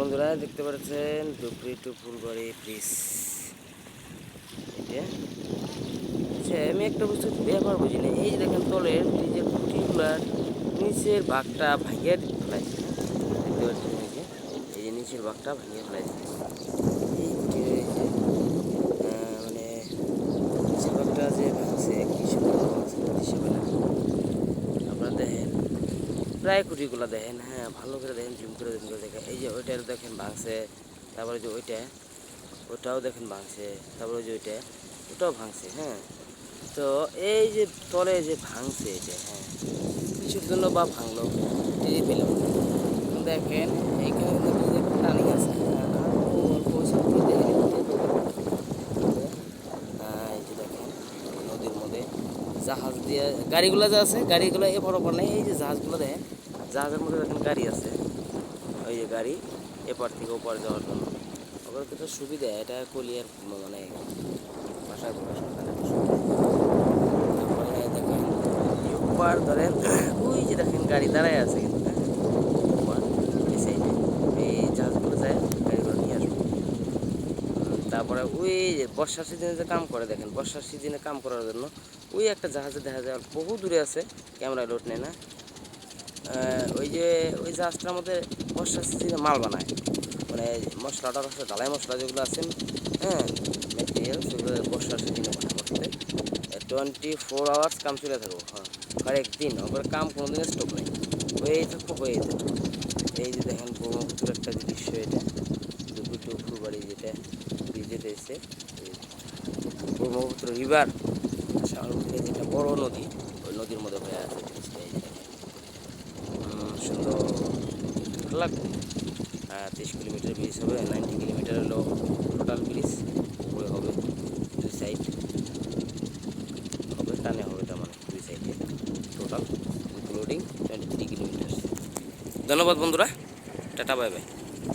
বন্ধুরা দেখতে পাচ্ছেন ডুবরি টু ব্রিজ এটা আচ্ছা আমি একটা বস্তু ব্যাপার বুঝি না এই যে দেখেন তলের ব্রিজের খুঁটিগুলার নিচের ভাগটা ভাঙিয়ে ফেলাইছে দেখতে পাচ্ছেন এই যে এই যে নিচের ভাগটা ভাঙিয়ে ফেলাইছে এই যে মানে নিচের ভাগটা যে ভাঙছে কিছু আপনারা দেখেন, প্রায় খুঁটিগুলো দেখেন হ্যাঁ ভালো করে দেখেন, জুম করে জুম করে দেখেন। ওইটার দেখেন ভাঙছে তারপরে যে ওইটা ওটাও দেখেন ভাঙছে তারপরে যে ওইটা ওটাও ভাঙছে হ্যাঁ। তো এই যে তলে যে ভাঙছে এটা হ্যাঁ কিছুর জন্য বা ভাঙলো এই পেলাম দেখেন এইখানে টার্নিং আছে হ্যাঁ, দেখেন নদীর মধ্যে জাহাজ দিয়ে গাড়িগুলো যে আছে গাড়িগুলো এপার ওপার নেই এই যে জাহাজগুলো দেখেন জাহাজের মধ্যে দেখেন গাড়ি আছে। গাড়ি এপার থেকে ওপার যাওয়ার জন্য। ওগুলো একটা সুবিধা, এটা কলিয়ার মানে। তারপরে দেখেন ওপার ধরেন, ওই যে দেখেন গাড়ি দাঁড়ায় আছে কিন্তু হ্যাঁ? জাহাজগুলো যায়, গাড়িগুলো নিয়ে তারপরে ওই যে বর্ষার সিজনে যে কাম করে, দেখেন, বর্ষার সিজনে কাম করার জন্য, ওই একটা জাহাজে দেখা যায়, বহু দূরে আছে ক্যামেরায় লোড নেয় না। ওই যে, ওই জাহাজটার মধ্যে বর্ষার সিজনে মাল বানায়। মানে মশলাটা আছে ঢালাই মশলা যেগুলো আছেন হ্যাঁ ম্যাটেরিয়াল সেগুলো বর্ষার সিজনে বানায় করতে টোয়েন্টি ফোর আওয়ার্স কাম চলে থাকব। হ্যাঁ আর একদিন, ওপরে কাম কোনো দিনের স্টপ নেই হয়েই থাকব হয়েই থাকব এই যে দেখেন ব্রহ্মপুত্র একটা দৃশ্য এটা, দুপুর টু ফুলবাড়ি যেটা ব্রিজে রয়েছে ব্রহ্মপুত্র রিভার যেটা বড় নদী, ওই নদীর মধ্যে হয়ে আছে ব্রিজটা এই যে দেখেন উম, সুন্দর ভালো লাগবে তিরিশ কিলোমিটার ব্রিজ হবে নাইনটি কিলোমিটার হলো টোটাল ব্রিজ উপরে হবে দুই সাইড হবে, টানে হবে তার মানে দুই সাইডে total including twenty three kilometre ধন্যবাদ বন্ধুরা, টাটা বাই বাই